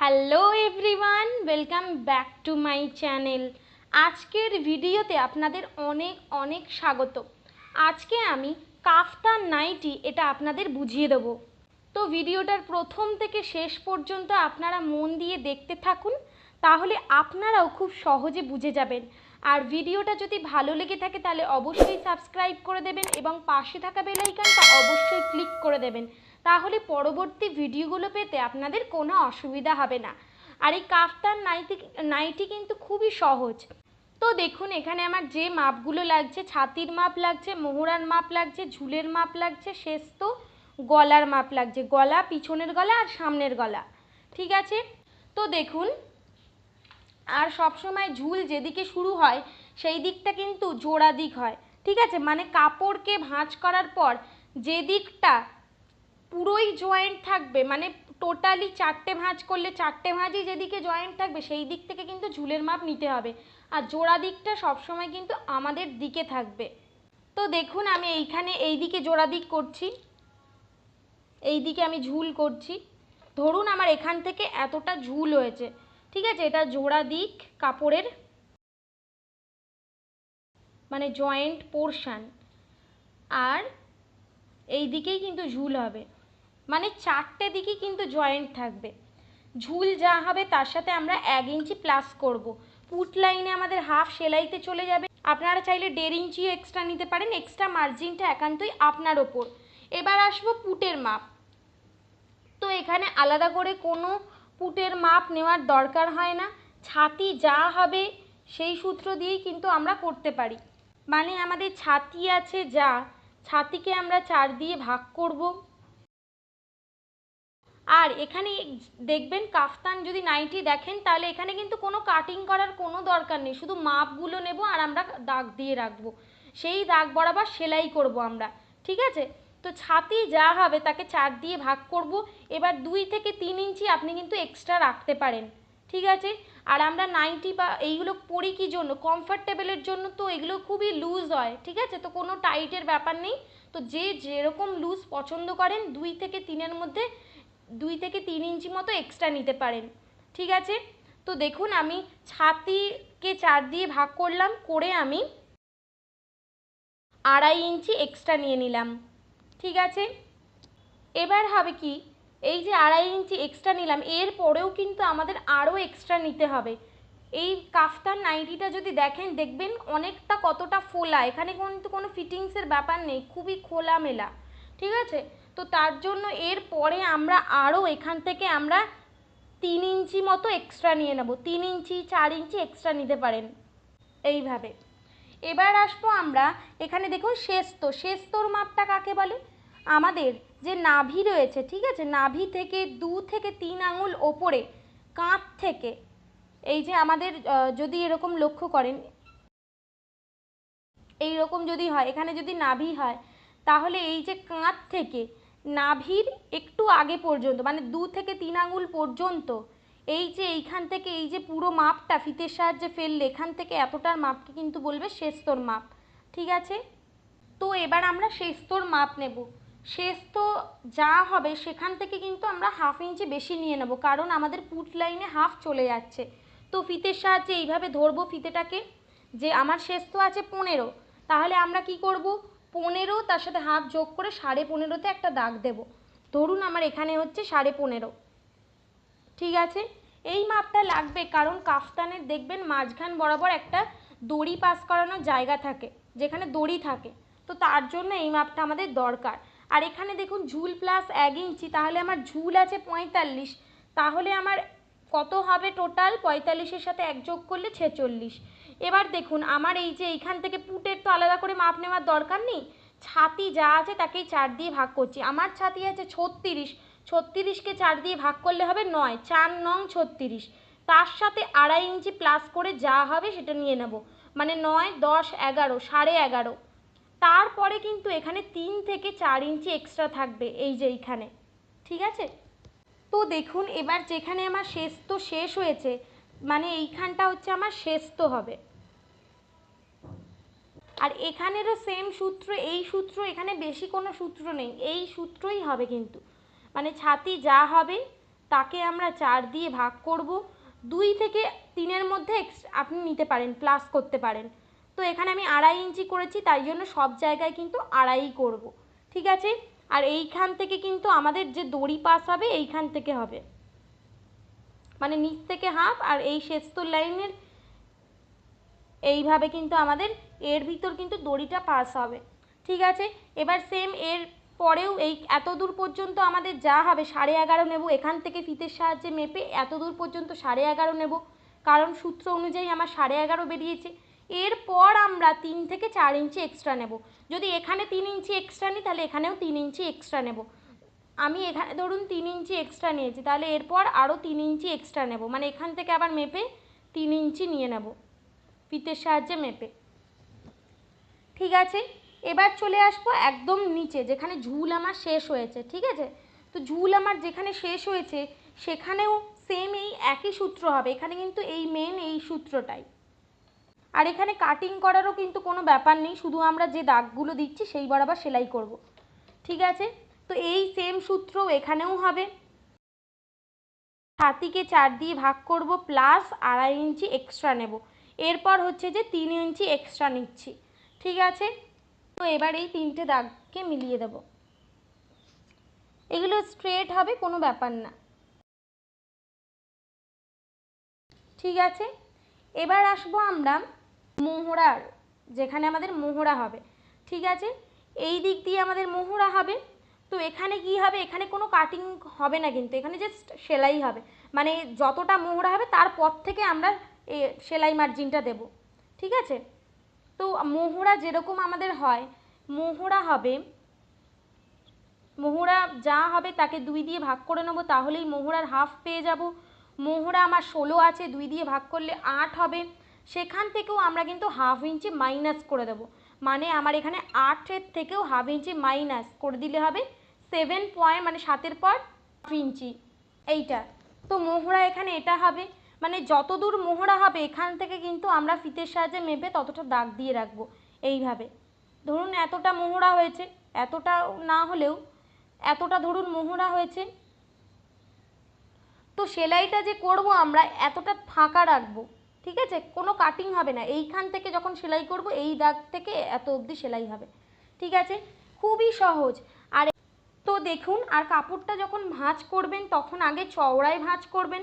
Hello everyone welcome back to my channel আজকের ভিডিওতে আপনাদের অনেক অনেক স্বাগত। আজকে আমি কাফতান নাইটি এটা আপনাদের বুঝিয়ে দেবো। তো ভিডিওটার প্রথম থেকে শেষ পর্যন্ত আপনারা মন দিয়ে দেখতে থাকুন, তাহলে আপনারাও খুব সহজে বুঝে যাবেন। আর ভিডিওটা যদি ভালো লেগে থাকে তাহলে অবশ্যই সাবস্ক্রাইব করে দেবেন এবং পাশে থাকা বেল আইকনটা অবশ্যই ক্লিক করে দেবেন। তাহলে পরবর্তী ভিডিওগুলো পেতে আপনাদের কোনো অসুবিধা হবে না। আর এই কাফতান নাইটি নাইটি কিন্তু খুবই সহজ। তো দেখুন, এখানে আমার যে মাপগুলো লাগছে, ছাতির মাপ লাগছে, মোহরার মাপ লাগছে, ঝুলের মাপ লাগছে শেষ তো গলার মাপ লাগছে। গলা, পিছনের গলা আর সামনের গলা। ঠিক আছে? তো দেখুন, আর সবসময় ঝুল যেদিকে শুরু হয়, সেই দিকটা কিন্তু জোড়া দিক হয়। ঠিক আছে? মানে কাপড়কে ভাঁজ করার পর যে দিকটা পুরোই জয়েন্ট থাকবে মানে টোটালি চারটে ভাঁজ করলে চারটে ভাঁজই যেদিকে জয়েন্ট থাকবে, সেই দিক থেকে কিন্তু ঝুলের মাপ নিতে হবে। আর জোড়া দিকটা সবসময় কিন্তু আমাদের দিকে থাকবে। তো দেখুন, আমি এইখানে এই দিকে জোড়া দিক করছি এই দিকে আমি ঝুল করছি। ধরুন, আমার এখান থেকে এতটা ঝুল হয়েছে, ঠিক আছে? এটা জোড়া দিক, কাপড়ের মানে জয়েন্ট পোর্শান আর এই দিকেই কিন্তু ঝুল হবে। মানে চারটে দিকই কিন্তু জয়েন্ট থাকবে। ঝুল যা হবে তার সাথে আমরা এক ইঞ্চি প্লাস করব। পুট লাইনে আমাদের হাফ সেলাইতে চলে যাবে। আপনারা চাইলে দেড় ইঞ্চিও এক্সট্রা নিতে পারেন এক্সট্রা মার্জিনটা একান্তই আপনার ওপর। এবার আসব পুটের মাপ। তো এখানে আলাদা করে কোনো পুটের মাপ নেওয়ার দরকার হয় না। ছাতি যা হবে সেই সূত্র দিয়েই কিন্তু আমরা করতে পারি। মানে আমাদের ছাতি আছে যা, ছাতিকে আমরা চার দিয়ে ভাগ করব। আর এখানে দেখবেন কাফতান যদি নাইটি দেখেন, তাহলে এখানে কিন্তু কোনো কাটিং করার কোনো দরকার নেই। শুধু মাপগুলো নেব আর আমরা দাগ দিয়ে রাখব। সেই দাগ বরাবর সেলাই করব আমরা, ঠিক আছে? তো ছাতি যা হবে তাকে চার দিয়ে ভাগ করব। এবার দুই থেকে তিন ইঞ্চি আপনি কিন্তু এক্সট্রা রাখতে পারেন, ঠিক আছে? আর আমরা নাইটি বা এইগুলো পরি কী জন্য? কমফর্টেবলের জন্য তো এগুলো খুবই লুজ হয়, ঠিক আছে? তো কোনো টাইটের ব্যাপার নেই। তো যে যেরকম লুজ পছন্দ করেন, দুই থেকে তিনের মধ্যে দুই থেকে তিন ইঞ্চি মতো এক্সট্রা নিতে পারেন। ঠিক আছে? তো দেখুন, আমি ছাতিকে চার দিয়ে ভাগ করলাম, করে আমি আড়াই ইঞ্চি এক্সট্রা নিয়ে নিলাম। ঠিক আছে? এবার হবে কি, এই যে আড়াই ইঞ্চি এক্সট্রা নিলাম, এর পরেও কিন্তু আমাদের আরও এক্সট্রা নিতে হবে। এই কাফতান নাইটিটা যদি দেখেন, দেখবেন অনেকটা কতটা ফোলা। এখানে কিন্তু কোনো ফিটিংসের ব্যাপার নেই, খুবই খোলামেলা। ঠিক আছে? তো তার জন্য এর পরে আমরা আরও এখান থেকে আমরা তিন ইঞ্চি মতো এক্সট্রা নিয়ে নেব। তিন ইঞ্চি, চার ইঞ্চি এক্সট্রা নিতে পারেন এইভাবে। এবার আসব আমরা এখানে দেখুন শেস্ত শেস্তর মাপটা কাকে বলে? আমাদের যে নাভি রয়েছে, ঠিক আছে? নাভি থেকে দু থেকে তিন আঙুল ওপরে, কাঁধ থেকে। এই যে আমাদের যদি এরকম লক্ষ্য করেন এই রকম যদি হয়, এখানে যদি নাভি হয়, তাহলে এই যে কাঁধ থেকে নাভির একটু আগে পর্যন্ত মানে দু থেকে তিন আঙুল পর্যন্ত। এই যে এইখান থেকে এই যে পুরো মাপটা, ফিতের সাহায্যে ফেললে, এখান থেকে এতটার মাপকে কিন্তু বলবে শেস্তর মাপ, ঠিক আছে? তো এবার আমরা শেস্তর মাপ নেব। শেস্ত যা হবে, সেখান থেকে কিন্তু আমরা হাফ ইঞ্চি বেশি নিয়ে নেব, কারণ আমাদের পুট লাইনে হাফ চলে যাচ্ছে। তো ফিতের সাহায্যে এইভাবে ধরবো ফিতেটাকে, যে আমার শেস্ত আছে পনেরো, তাহলে আমরা কি করব? পনেরো, তার সাথে হাফ যোগ করে সাড়ে পনেরোতে একটা দাগ দেব। ধরুন আমার এখানে হচ্ছে সাড়ে পনেরো। ঠিক আছে? এই মাপটা লাগবে কারণ কাফতানের দেখবেন মাঝখান বরাবর একটা দড়ি পাস করানোর জায়গা থাকে, যেখানে দড়ি থাকে। তো তার জন্য এই মাপটা আমাদের দরকার। আর এখানে দেখুন ঝুল প্লাস এক ইঞ্চি, তাহলে আমার ঝুল আছে পঁয়তাল্লিশ। তাহলে আমার কত হবে টোটাল পঁয়তাল্লিশের সাথে এক যোগ করলে ছেচল্লিশ। এবার দেখুন, আমার এই যে এইখান থেকে পুটের তো আলাদা করে মাপ নেওয়ার দরকার নেই। ছাতি যা আছে তাকেই চার দিয়ে ভাগ করছি। আমার ছাতি আছে ছত্রিশ। ছত্রিশকে চার দিয়ে ভাগ করলে হবে নয়। চার নং ছত্রিশ। তার সাথে আড়াই ইঞ্চি প্লাস করে যা হবে সেটা নিয়ে নেব। মানে নয়, দশ, এগারো, সাড়ে এগারো। তারপরে কিন্তু এখানে তিন থেকে চার ইঞ্চি এক্সট্রা থাকবে এই যে এইখানে। ঠিক আছে? তো দেখুন, এবার যেখানে আমার শেষ তো শেষ হয়েছে মানে এইখানটা হচ্ছে আমার শেষ তো হবে। আর এখানেরও সেম সূত্র, এই সূত্র, এখানে বেশি কোনো সূত্র নেই। এই সূত্রই হবে কিন্তু। মানে ছাতি যা হবে, তাকে আমরা চার দিয়ে ভাগ করব। দুই থেকে তিনের মধ্যে আপনি নিতে পারেন প্লাস করতে পারেন। তো এখানে আমি আড়াই ইঞ্চি করেছি, তাই জন্য সব জায়গায় কিন্তু আড়াই করব। ঠিক আছে? আর এইখান থেকে কিন্তু আমাদের যে দড়ি পাস হবে, এইখান থেকে হবে। মানে নিচ থেকে হাফ আর এই শেস্তর লাইনের এইভাবে কিন্তু আমাদের এর ভিতর কিন্তু দড়িটা পাস হবে। ঠিক আছে? এবার সেম এর পরেও এই এত দূর পর্যন্ত আমাদের যা হবে, সাড়ে এগারো নেব, এখান থেকে ফিতের সাহায্যে মেপে এত দূর পর্যন্ত সাড়ে এগারো নেব। কারণ সূত্র অনুযায়ী আমার সাড়ে এগারো বেরিয়েছে। এরপর আমরা তিন থেকে চার ইঞ্চি এক্সট্রা নেব। যদি এখানে তিন ইঞ্চি এক্সট্রা নিই তাহলে এখানেও তিন ইঞ্চি এক্সট্রা নেব। আমি এখানে ধরুন তিন ইঞ্চি এক্সট্রা নিয়েছি, তাহলে এরপর আরও তিন ইঞ্চি এক্সট্রা নেব। মানে এখান থেকে আবার মেপে তিন ইঞ্চি নিয়ে নেব ফিতের সাহায্যে মেপে। ঠিক আছে? এবার চলে আসব একদম নিচে, যেখানে ঝুল আমার শেষ হয়েছে, ঠিক আছে? তো ঝুল আমার যেখানে শেষ হয়েছে, সেখানেও সেম এই একই সূত্র হবে। এখানে কিন্তু এই মেন এই সূত্রটাই। আর এখানে কাটিং করারও কিন্তু কোনো ব্যাপার নেই, শুধু আমরা যে দাগগুলো দিচ্ছি, সেই বরাবর সেলাই করব। ঠিক আছে? তো এই সেম সূত্র এখানেও হবে। ছাতিকে চার দিয়ে ভাগ করব প্লাস আড়াই ইঞ্চি এক্সট্রা নেব। এরপর হচ্ছে যে তিন ইঞ্চি এক্সট্রা নিচ্ছি। ঠিক আছে? তো এবার এই তিনটে দাগকে মিলিয়ে দেব। এগুলো স্ট্রেট হবে, কোনো ব্যাপার না। ঠিক আছে? এবার আসব আমরা মোহরার, যেখানে আমাদের মোহরা হবে। ঠিক আছে? এই দিক দিয়ে আমাদের মোহরা হবে। তো এখানে কি হবে? এখানে কোনো কাটিং হবে না কিন্তু, এখানে জাস্ট সেলাই হবে। মানে যতটা মোহরা হবে, তারপর থেকে আমরা সেলাই মার্জিনটা দেব। ঠিক আছে? তো মোহরা যেরকম আমাদের হয়, মোহরা হবে, মোহরা যা হবে তাকে দুই দিয়ে ভাগ করে নেব, তাহলেই মোহরার হাফ পেয়ে যাব। মোহরা আমার ষোলো আছে, দুই দিয়ে ভাগ করলে আট হবে। সেখান থেকেও আমরা কিন্তু হাফ ইঞ্চি মাইনাস করে দেবো। মানে আমার এখানে আটের থেকেও হাফ ইঞ্চি মাইনাস করে দিলে হবে সেভেন পয়েন্ট মানে সাতের পর ইঞ্চি। এইটা। তো মোহরা এখানে এটা হবে। মানে যত দূর মোহরা হবে, এখান থেকে কিন্তু আমরা ফিতের সাহায্যে মেপে ততটা দাগ দিয়ে রাখব। এইভাবে। ধরুন এতটা মোহরা হয়েছে। এতটা না হলেও এতটা ধরুন মোহরা হয়েছে। তো সেলাইটা যে করব আমরা, এতটা ফাঁকা রাখব। ঠিক আছে? কোনো কাটিং হবে না। এইখান থেকে যখন সেলাই করব, এই দাগ থেকে এত অবধি সেলাই হবে। ঠিক আছে? খুবই সহজ। দেখুন, আর কাপড়টা যখন ভাঁজ করবেন, তখন আগে চওড়ায় ভাঁজ করবেন,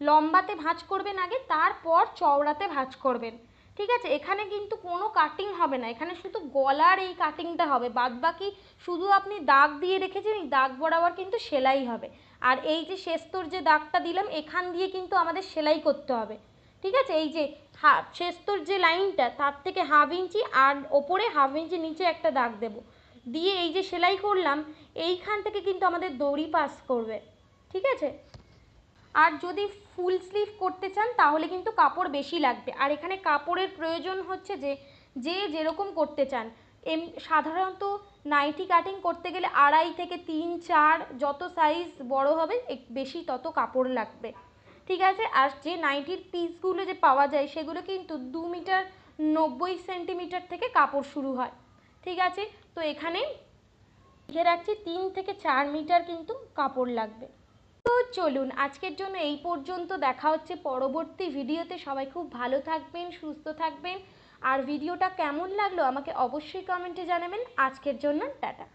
লম্বাতে ভাঁজ করবেন আগে, তারপর চওড়াতে ভাঁজ করবেন। ঠিক আছে? এখানে কিন্তু কোনো কাটিং হবে না। এখানে শুধু গলার এই কাটিংটা হবে। বাদ বাকি শুধু আপনি দাগ দিয়ে রেখেছেন, এই দাগ বরাবর কিন্তু সেলাই হবে। আর এই যে শেস্তর যে দাগটা দিলাম, এখান দিয়ে কিন্তু আমাদের সেলাই করতে হবে। ঠিক আছে? এই যে হাফ শেস্তর যে লাইনটা, তার থেকে হাফ ইঞ্চি আর ওপরে হাফ ইঞ্চি নিচে একটা দাগ দেব। দিয়ে এই যে সেলাই করলাম, এইখান থেকে কিন্তু আমাদের দড়ি পাস করবে। ঠিক আছে? আর যদি ফুল স্লিভ করতে চান, তাহলে কিন্তু কাপড় বেশি লাগবে। আর এখানে কাপড়ের প্রয়োজন হচ্ছে যে যে যেরকম করতে চান। এম, সাধারণত নাইটি কাটিং করতে গেলে আড়াই থেকে তিন, চার যত সাইজ বড় হবে বেশি তত কাপড় লাগবে। ঠিক আছে? আর যে নাইটির পিসগুলো যে পাওয়া যায়, সেগুলো কিন্তু দু মিটার নব্বই সেন্টিমিটার থেকে কাপড় শুরু হয়। ঠিক আছে? তো এখানে লিখে রাখছি তিন থেকে চার মিটার কিন্তু কাপড় লাগবে। তো চলুন, আজকের জন্য এই পর্যন্ত। দেখা হচ্ছে পরবর্তী ভিডিওতে। সবাই খুব ভালো থাকবেন, সুস্থ থাকবেন। আর ভিডিওটা কেমন লাগল আমাকে অবশ্যই কমেন্টে জানাবেন। আজকের জন্য টাটা।